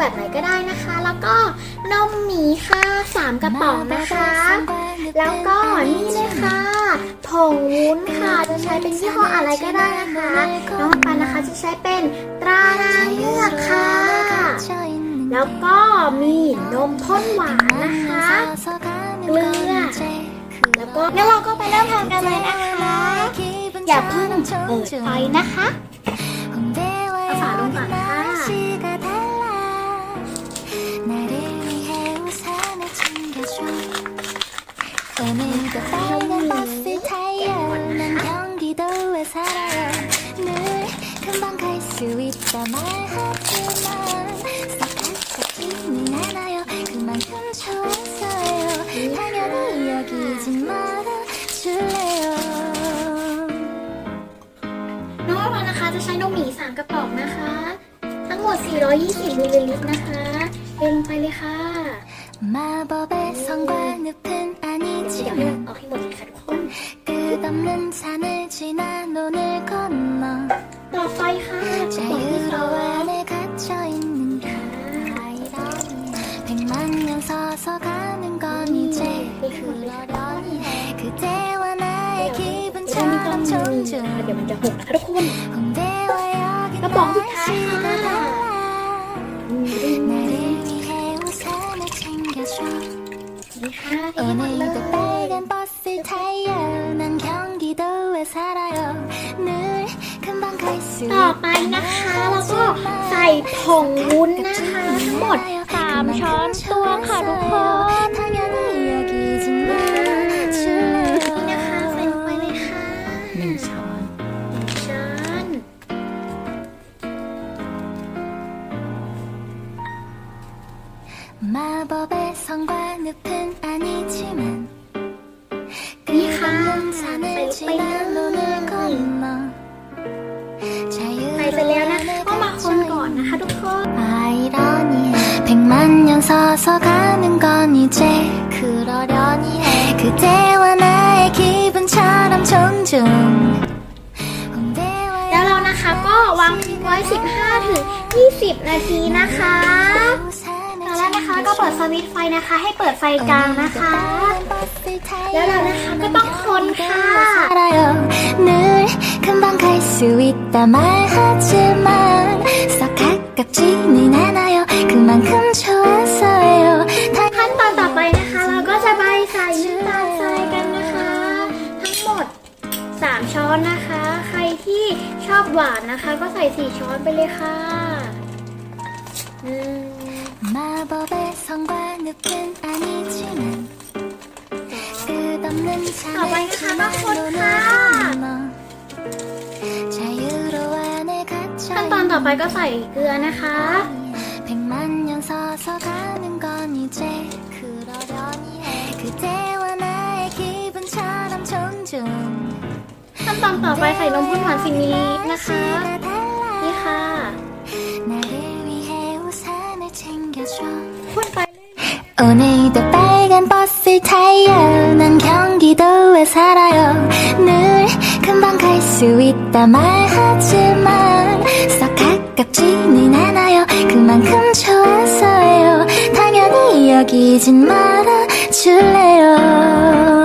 แบบไหนก็ได้นะคะ แล้วก็นมหมีค่ะสามกระป๋องนะคะ แล้วก็นี่เลยค่ะผงวุ้นค่ะ จะใช้เป็นยี่ห้ออะไรก็ได้นะคะ น้องปันนะคะจะใช้เป็นตรานางเงือกค่ะ แล้วก็มีนมข้นหวานนะคะ เกลือ แล้วก็งั้นเราก็ไปเริ่มทำกันเลยนะคะ อย่าเพิ่งเปิดไฟนะคะ 도에 살아요 늘 금방 갈 수 있다 말하지만 썩 가깝지는 않아요 그만큼 좋았어요 당연히 여기지 말아 줄래요 น้องเรานะคะจะใช้นมหมีสามกระป๋องนะคะ ทั้งหมด 420มิลลิลิตรนะคะเทลงไปเลยค่ะ 마법의 성과 늪은 아니지 เดี๋ยวให้ 만 เอาให้หมดเลยค่ะทุกคน 끝없는 산을 지나 오늘 건너 ต่อไปค่ะกระป๋องที่ส 자유로 อง 안에 갇혀 있는 게 아이러니 백만 년 서서 가는 건 이제 그러려니 그대와 나의 기분처럼 존중 เดี๋ยวมันจะหกนะคะทุกคน 홍대와 여기 나 뻥이 다 날씨가 해. 달라 ต่อไปนะคะแล้วก็ใส่ผงวุ้นนะคะทั้งหมด 3 ช้อนตวงค่ะทุกคน 당연히 여기지 말아줄래요 นี่นะคะใส่ลงไปเลยค่ะ หนึ่งช้อน หนึ่งช้อน 마법의 성과 늪은 아니지만 서서 가는 건 이제 그러려니 그대와 나의 기분처럼 종종 홍대와 แล้วเรานะคะก็วางทิ้งไว้ 15ถึง20 นาทีนะคะ ตอนแรกนะคะก็เปิดสวิตช์ไฟนะคะ ให้เปิดไฟกลางนะคะ แล้วเรานะคะก็ต้องคนค่ะ 알아요 늘 금방 갈 수 있다 말하지만 썩 가깝지는 หวานนะคะ ก็ใส่ 4 ช้อนไปเลยค่ะหนึ่ง 마법의 성과 늪은 아니지만 끝없는 산을 가만히 지나 가만 오늘 가. 건너 자유로 안에 갇혀 ขั้นตอนต่อไปก็ใส่เกลือนะคะ 백만 년 서서 가는 건 이제 그러 ตอนต่อไปใส่นมข้นหวานสิมิลลิลิตรนะคะ นี่ค่ะ 나를 위해 우산을 챙겨줘 ข้นไป 오늘도 빨간 버스 타요 난 경기도에 살아요 늘 금방 갈 수 있다 말하지만 썩 가깝지는 않아요 그만큼 좋았어요 당연히 여기진 말아 줄래요 ถ้า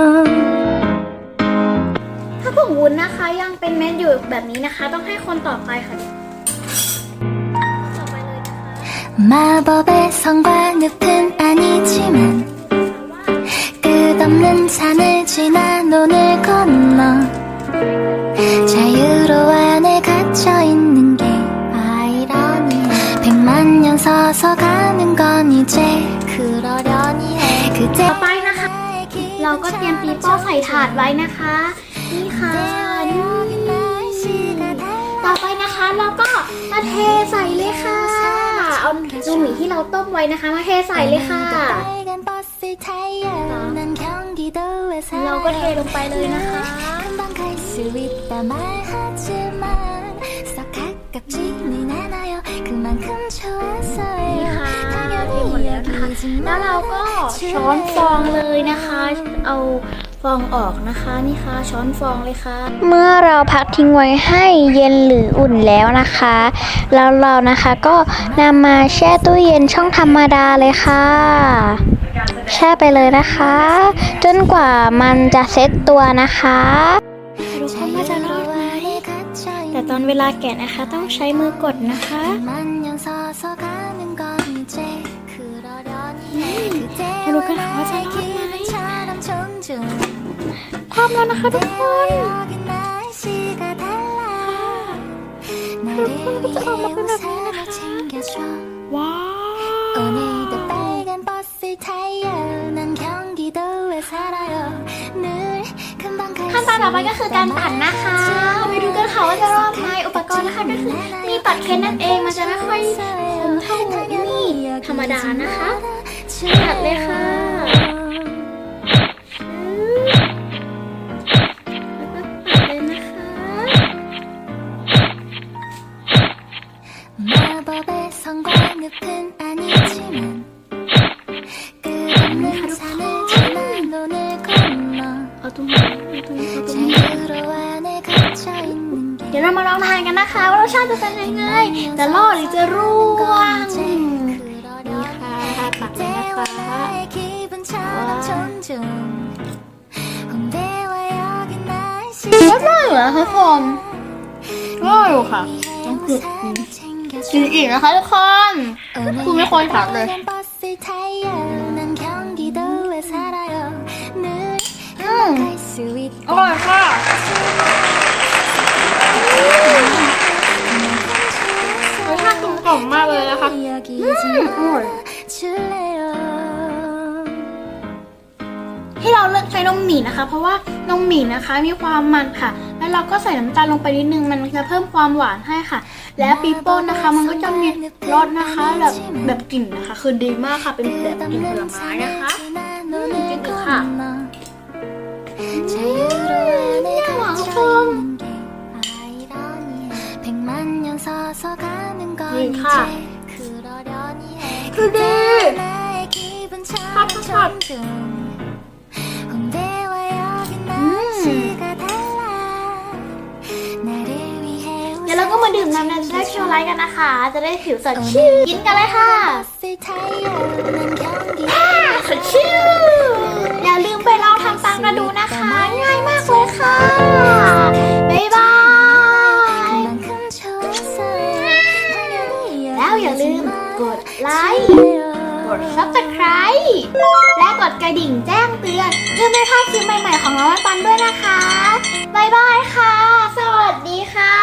ผง วุ้นนะคะ ยังเป็นเม็ดอยู่แบบนี้นะคะ ต้องให้คนต่อไปค่ะ ต่อไปเลยนะคะ 마법의 성과 늪은 아니지만 끝없는 산을 지나 오늘 건너 자유로 안에 갇혀 있는 게 아이러니 백만 년 서서 가는 건 이제 그러려니 그대 ต่อไปนะคะ เราก็เตรียมปีโป้ใส่ถาดไว้นะคะ นี่ค่ะนี่ต่อไปนะคะเราก็มาเทใส่เลยค่ะ เอาดูหมี่ที่เราต้มไว้นะคะ มาเทใส่เลยค่ะ เราก็เทลงไปเลยนะคะ แล้วเราก็ช้อนฟองเลยนะคะ เอาฟองออกนะคะนี่ค่ะช้อนฟองเลยค่ะ เมื่อเราพักทิ้งไว้ให้เย็นหรืออุ่นแล้วนะคะ แล้วเรานะคะก็นำมาแช่ตู้เย็นช่องธรรมดาเลยค่ะ แช่ไปเลยนะคะ จนกว่ามันจะเซ็ตตัวนะคะดูเขามาจะรอดไหมแต่ตอนเวลาแกะนะคะต้องใช้มือกดนะคะ รู้กันว่าใจคิดทแล้วนะคะทุกคนทุคนก็จะอนนะคะว้าวขั้นตอนต่อไปก็คือการตัดนะคะไปดูกันค่ะว่าจะรอบไหมอุปกรณ์นะคะก็คือมีปัดเค้นั่นเองมันจะไม่ค่อยผมเท่านี้ธรรมดานะคะ ตัดเลยค่ะแล้วก็ตัดเลยนะคะ 마법의 성과늪은 아니지만 끝없는 산을 지나 논을 건너 เอาตรงนี้เอาตรงนี้เอาตรงนี้ 자유로 안에 갇혀 있는 게 เดี๋ยวเรามาลองทานกันนะคะ ว่ารสชาติจะเป็นยังไง จะรอดหรือจะร่วง นี่ค่ะ ฟ้าก็ได้อยู่นะทุกคนก็อยู่ค่ะกินอีกนะคะทุกคนคุณไม่ควรถามเลยอือร่อยค่ะรสชาติกลมกล่อมมากเลยนะคะอร่อย เราเลือกใช้นมหมี่นะคะ เพราะว่านมหมี่นะคะมีความมันค่ะ แล้วเราก็ใส่น้ำตาลลงไปนิดนึงมันจะเพิ่มความหวานให้ค่ะ และปีโป้นะคะ มันก็จะมีรสนะคะแบบแบบกลิ่นนะคะ คือดีมากค่ะเป็นแบบกลิ่นผลไม้นะคะอืมจริงค่ะน่าหวานชมนี่ค่ะคือดีชอบชอบ ก็มาดื่มน้ำในแรกโชว์ไลท์กันนะคะ จะได้ผิวสดชื่นกินกันเลยค่ะสดชื่นอย่าลืมไปลองทำตามกัดูนะคะ ง่ายมากเลยค่ะบ๊ายบาย แล้วอย่าลืมกดไลค์กด subscribe และกดกระดิ่งแจ้งเตือนเพื่อไม่พลาดคลิปใหม่ๆของน้องปันด้วยนะคะ บ๊ายบายค่ะ สวัสดีค่ะ